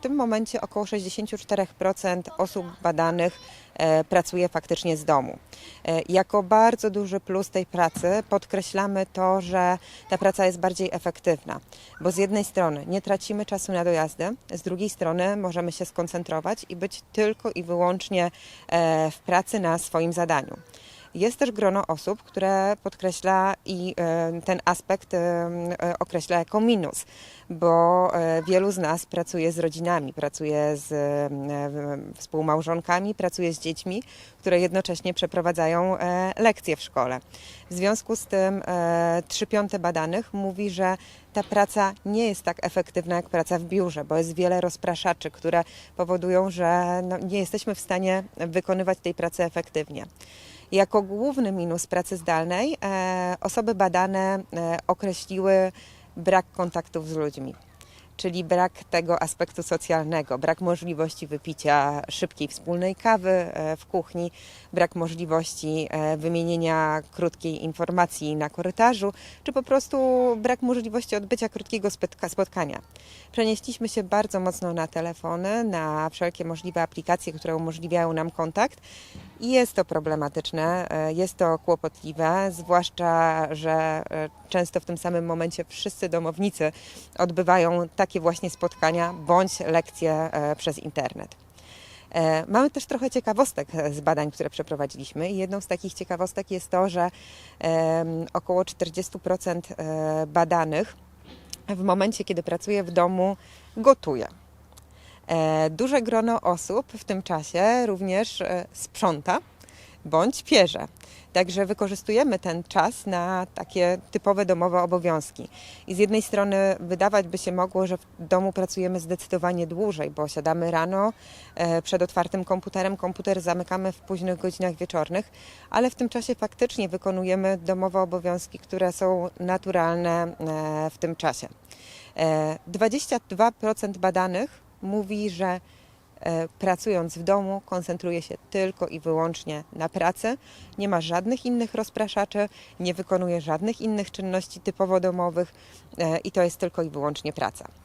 tym momencie około 64% osób badanych e, pracuje faktycznie z domu. E, Jako bardzo duży plus tej pracy podkreślamy to, że ta praca jest bardziej efektywna, bo z jednej strony nie tracimy czasu na dojazdy, z drugiej strony możemy się skoncentrować i być tylko i wyłącznie e, w pracy na swoim zadaniu. Jest też grono osób, które podkreśla i e, ten aspekt e, e, określa jako minus, bo wielu z nas pracuje z rodzinami, pracuje z współmałżonkami, pracuje z dziećmi, które jednocześnie przeprowadzają lekcje w szkole. W związku z tym trzy piąte badanych mówi, że ta praca nie jest tak efektywna jak praca w biurze, bo jest wiele rozpraszaczy, które powodują, że no, nie jesteśmy w stanie wykonywać tej pracy efektywnie. Jako główny minus pracy zdalnej e, osoby badane e, określiły brak kontaktów z ludźmi, czyli brak tego aspektu socjalnego, brak możliwości wypicia szybkiej wspólnej kawy e, w kuchni, brak możliwości e, wymienienia krótkiej informacji na korytarzu, czy po prostu brak możliwości odbycia krótkiego spotka- spotkania. Przenieśliśmy się bardzo mocno na telefony, na wszelkie możliwe aplikacje, które umożliwiają nam kontakt. I jest to problematyczne, e, jest to kłopotliwe, zwłaszcza, że często w tym samym momencie wszyscy domownicy odbywają takie właśnie spotkania bądź lekcje e, przez internet. E, Mamy też trochę ciekawostek z badań, które przeprowadziliśmy. Jedną z takich ciekawostek jest to, że około 40% e, badanych w momencie, kiedy pracuje w domu, gotuje. E, Duże grono osób w tym czasie również e, sprząta bądź pierze. Także wykorzystujemy ten czas na takie typowe domowe obowiązki. I z jednej strony wydawać by się mogło, że w domu pracujemy zdecydowanie dłużej, bo siadamy rano e, przed otwartym komputerem, komputer zamykamy w późnych godzinach wieczornych, ale w tym czasie faktycznie wykonujemy domowe obowiązki, które są naturalne e, w tym czasie. E, 22% badanych mówi, że e, pracując w domu koncentruje się tylko i wyłącznie na pracy, nie ma żadnych innych rozpraszaczy, nie wykonuje żadnych innych czynności typowo domowych e, i to jest tylko i wyłącznie praca.